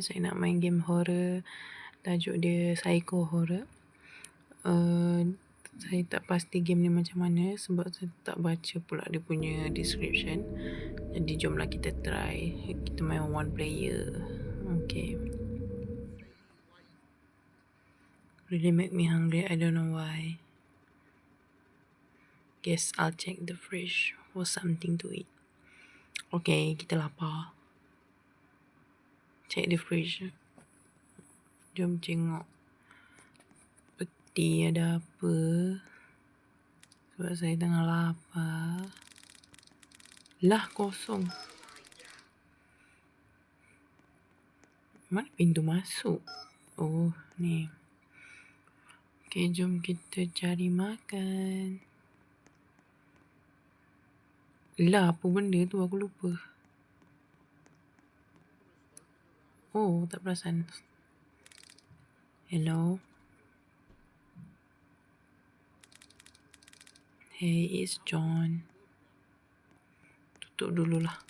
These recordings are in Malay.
saya nak main game horror. Tajuk dia Psycho Horror. Uh, saya tak pasti game ni macam mana sebab saya tak baca pula dia punya description. Jadi jomlah kita try. Kita main one player. Okay. Really make me hungry. I don't know why. Guess I'll check the fridge for something to eat. Okay, kita lapar. Check the fridge. Jom tengok. Peti ada apa. Sebab saya tengah lapar. Lah kosong. Mana pintu masuk? Oh, ni. Okay, jom kita cari makan. Lah, apa benda tu aku lupa. Oh, tak perasan. Hello. Hey, it's John. Tutup dululah.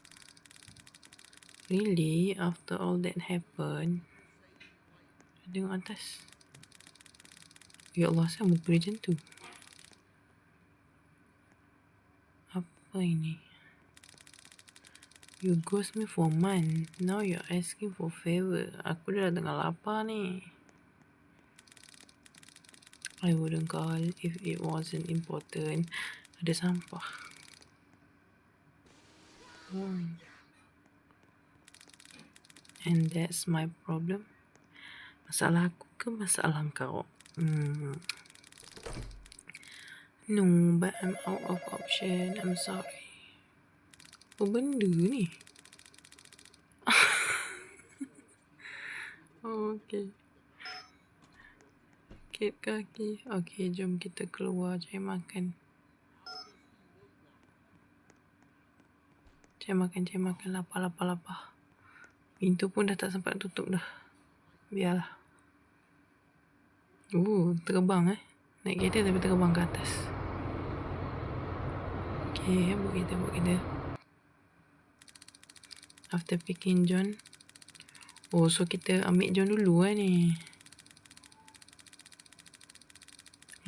Really? After all that happened? Tengok atas. Ya Allah, saya muka dia macam tu. apa ini? You ghost me for month. Now you're asking for favor. Aku dah tengah lapar ni. I wouldn't call if it wasn't important. Ada sampah. Hmm. And that's my problem. Masalah aku ke masalah kau? Hmm. No, but I'm out of option. I'm sorry. Apa benda ni? oh, okay. Kit kaki. Okay, jom kita keluar cari makan. Cari makan, cari makan. Lapar, lapar, lapar. Pintu pun dah tak sempat tutup dah. Biarlah. Uh, terbang eh. Naik kereta tapi terbang ke atas. Okay, buat kita, buat kita. After picking John. Oh, so kita ambil John dulu lah ni.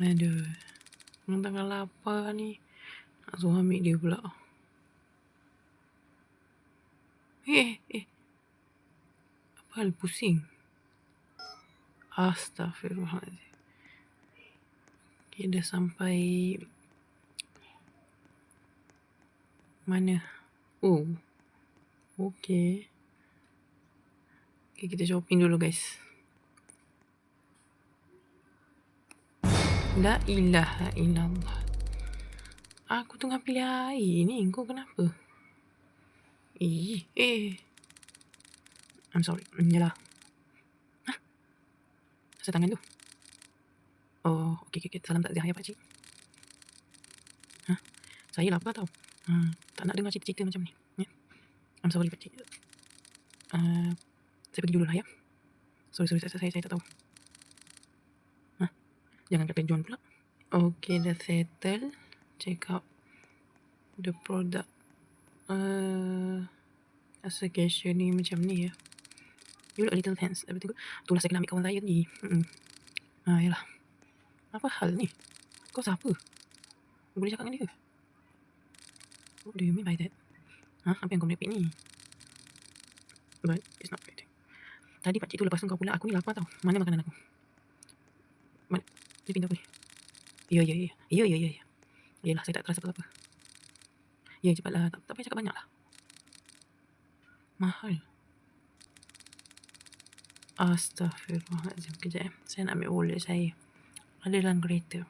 Aduh. Orang tengah lapar ni. Nak suruh ambil dia pula. Eh, eh. Apa hal pusing? Astaghfirullahaladzim. Okay, dah sampai Mana? Oh. Okay. Okay, kita shopping dulu guys. La ilaha illallah. Aku tengah pilih air ni. Kau kenapa? Eh, eh. I'm sorry. Yalah. Hah? Rasa tangan tu. Oh, okay, okay, okay. Salam tak ya pakcik. Hah? Saya lapar tau. Hmm, tak nak dengar cerita-cerita macam ni. I'm sorry pakcik. Uh, saya pergi dulu lah ya. Sorry, sorry, saya, saya, saya tak tahu. Hah? Jangan kata John pula. Okay, dah settle. Check out the product. Uh, rasa cashier ni macam ni ya. You look a little tense. Tapi tu, itulah saya kena ambil kawan saya tadi. Hmm. Ah, yalah. Apa hal ni? Kau siapa? Boleh cakap dengan dia? What do you mean by that? Ha? Apa yang kau merepek ni? But it's not right. Tadi pakcik tu lepas tu kau pula. Aku ni lapar tau. Mana makanan aku? Mana? Dia pindah apa ni? Ya, ya, ya. Ya, ya, ya. ya. Yelah, saya tak terasa apa-apa. Ya, cepatlah. Tak, tak payah cakap banyak lah. Mahal. Astaghfirullahaladzim. Kejap eh. Saya nak ambil wallet saya. Ada dalam kereta.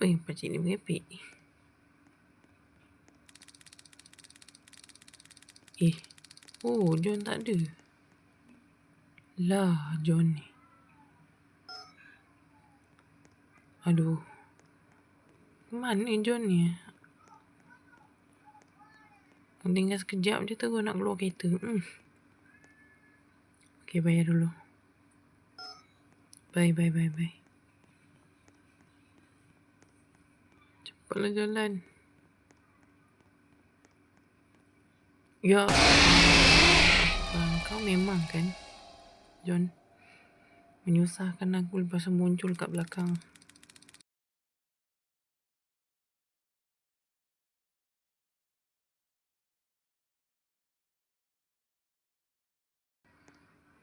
Yang pakcik ni merepek ni? Eh. Oh, John tak ada. Lah, John ni. Aduh. Mana John ni? Tinggal sekejap je tu nak keluar kereta. Hmm. Okay, bayar dulu. Bye, bye, bye, bye. Cepatlah jalan. Ya. Kau memang kan, John, menyusahkan aku lepas muncul kat belakang.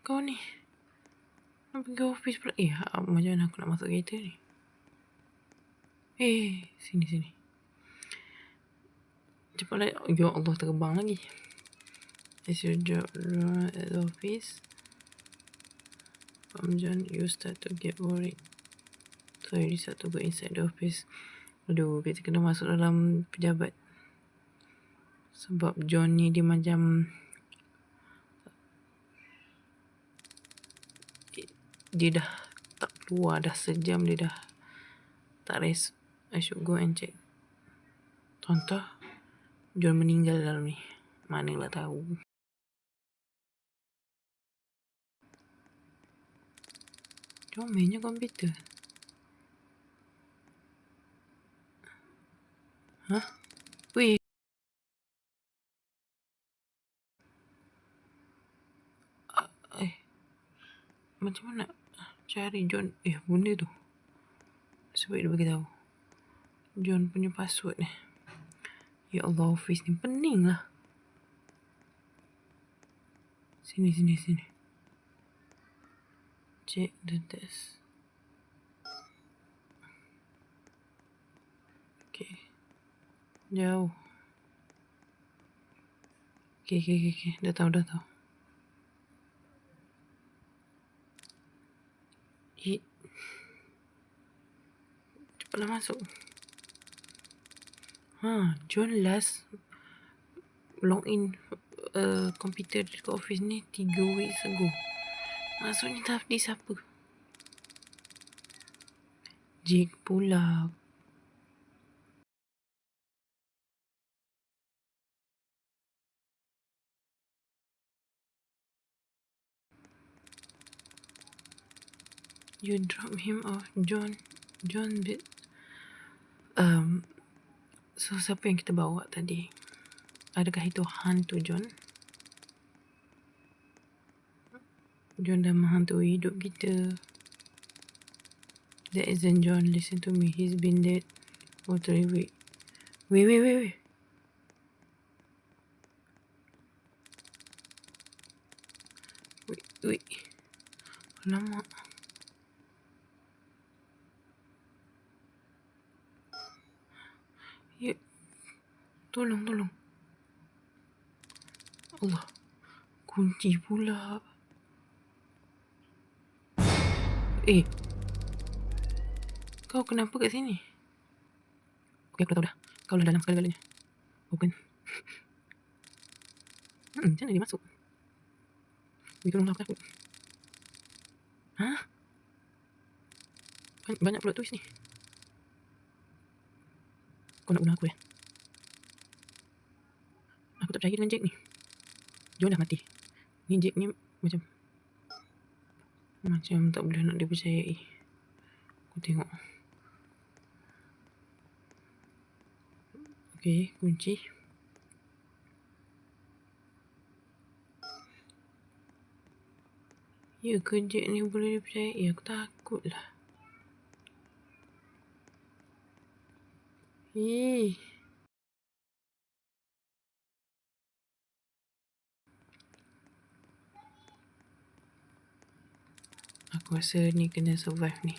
Kau ni Nak pergi office pula Eh macam mana aku nak masuk kereta ni Eh Sini sini. Cepatlah Ya Allah terbang lagi. Is your job at the office. From John You start to get worried. So you decide to go inside the office. Aduh Kita kena masuk dalam Pejabat. Sebab John ni dia macam dia dah tak keluar dah sejam dia dah tak rest I should go and check. Contoh John meninggal dalam ni. Mana lah tahu. John mainnya komputer? Hah? Weh. Uh, Eh. Macam mana cari John? Eh benda tu. Sebab dia bagi tahu John punya password ni. Ya Allah office ni pening lah. Sini sini sini. Check the test. Okay. Jauh. Okay okay okay, okay. dah tahu dah tahu. He... Cepatlah masuk. Ha, John last log in uh, komputer di office ni 3 weeks ago. Maksudnya tadi siapa? Jake pula. you drop him off John John bit um so siapa yang kita bawa tadi? Adakah itu hantu John? John dah menghantui hidup kita. That isn't John. Listen to me. He's been dead for three weeks. Wait wait wait wait. Wait wait. Alamak. Ya. Tolong, tolong. Allah. Kunci pula. Eh. Kau kenapa kat sini? Okey, aku tahu dah. Kau dah dalam sekali-galanya. Open. Hmm, macam mana dia masuk? Wih, tolonglah aku. Hah? Banyak pula tulis ni. Kau nak bunuh aku ya? Tak percaya dengan Jack ni. John dah mati. Ni Jack ni macam... Macam tak boleh nak dipercayai. Aku tengok. Okay, kunci. Ya ke Jack ni boleh dipercayai? Aku takut lah. Ih. Rasa ni kena survive ni.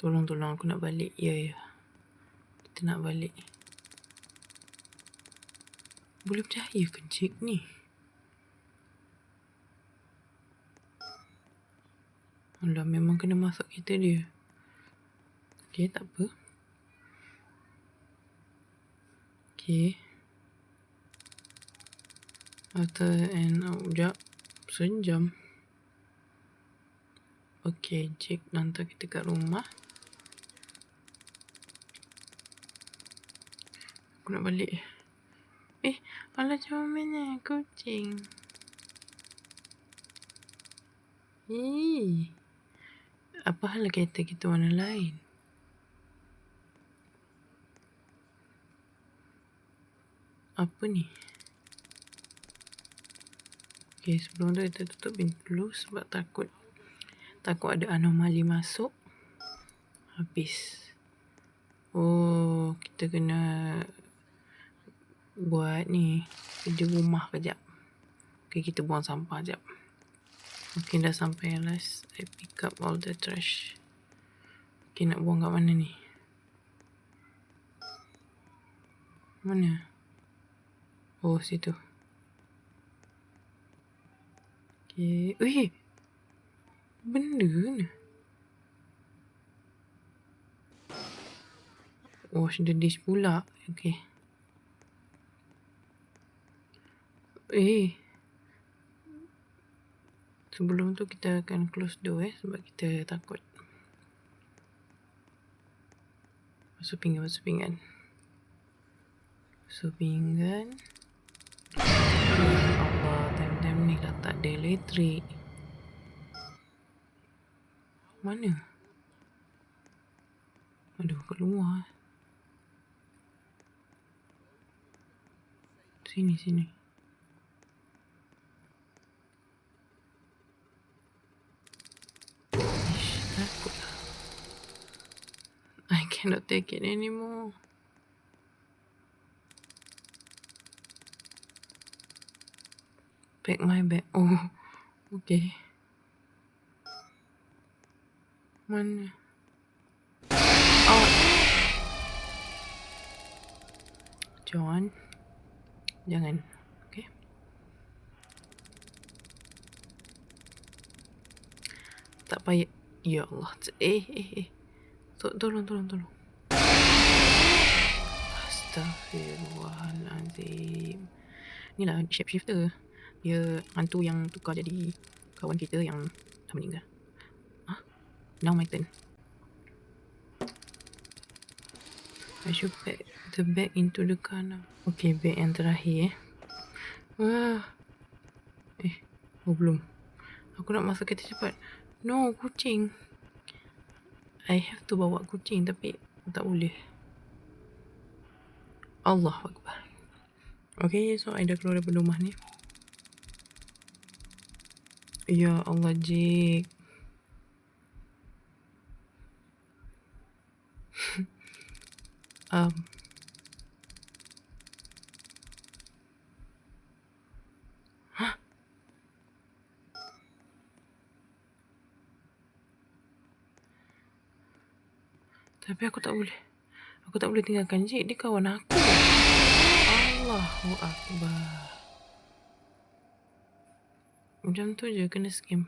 Tolong tolong aku nak balik. Ya ya. Kita nak balik. Boleh percaya ke cik ni? Alah memang kena masuk kita dia. Okay tak apa. Okay. After and out. Sekejap. Sejam. Okay. Cik nanti kita kat rumah. Aku nak balik. Eh. Alah mana Kucing. Eh. Apa hal kereta kita warna lain? apa ni Okay, sebelum tu kita tutup pintu dulu sebab takut takut ada anomali masuk. Habis. Oh, kita kena buat ni kerja rumah kejap. Okay, kita buang sampah kejap. Mungkin dah sampai last. I pick up all the trash. Okay, nak buang kat mana ni? Mana? Oh, situ. Okay. Ui. Benda ni. Wash the dish pula. Okay. Eh. Sebelum tu kita akan close door eh. Sebab kita takut. Masuk pinggan, masuk pinggan. Masuk pinggan. tak ada elektrik. Mana? Aduh, keluar. Sini, sini. Ish, takutlah. I cannot take it anymore. Pack my bag. Oh, okay. Mana? Oh. John. Jangan. Okay. Tak payah. Ya Allah. Eh, eh, eh. Tolong, tolong, tolong. Astaghfirullahaladzim. Inilah shapeshifter dia hantu yang tukar jadi kawan kita yang dah meninggal. Now my turn. I should pack the bag into the car now. Okay, bag yang terakhir eh. Wah. Eh, oh belum. Aku nak masuk kereta cepat. No, kucing. I have to bawa kucing tapi tak boleh. Allah Akbar. Okay, so I dah keluar daripada rumah ni. Ya Allah, Jik. Um. Tapi aku tak boleh. Aku tak boleh tinggalkan Jik. Dia kawan aku. Allahu Akbar. Macam tu je kena scam.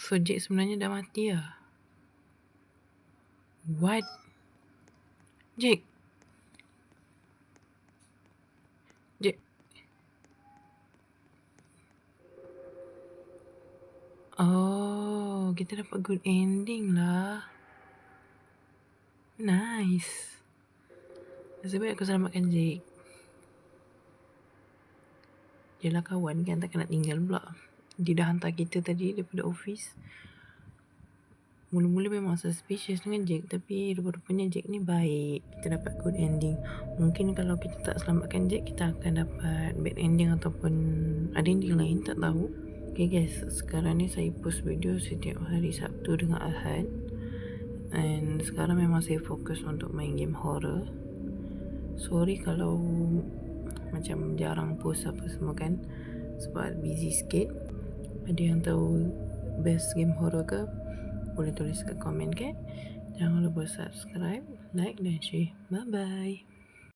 So Jake sebenarnya dah mati lah. What? Jake? Jake? Oh, kita dapat good ending lah. Nice. Nasib baik aku selamatkan Jake. Yelah kawan kan takkan nak tinggal pula Dia dah hantar kita tadi daripada office Mula-mula memang suspicious dengan Jack Tapi rupa-rupanya Jack ni baik. Kita dapat good ending. Mungkin kalau kita tak selamatkan Jack Kita akan dapat bad ending ataupun Ada ending lain tak tahu. Okay guys. Sekarang ni saya post video setiap hari Sabtu dengan Ahad. And sekarang memang saya fokus untuk main game horror. Sorry kalau macam jarang post apa semua kan sebab busy sikit. Ada yang tahu best game horror ke boleh tulis kat komen ke jangan lupa subscribe like dan share. Bye bye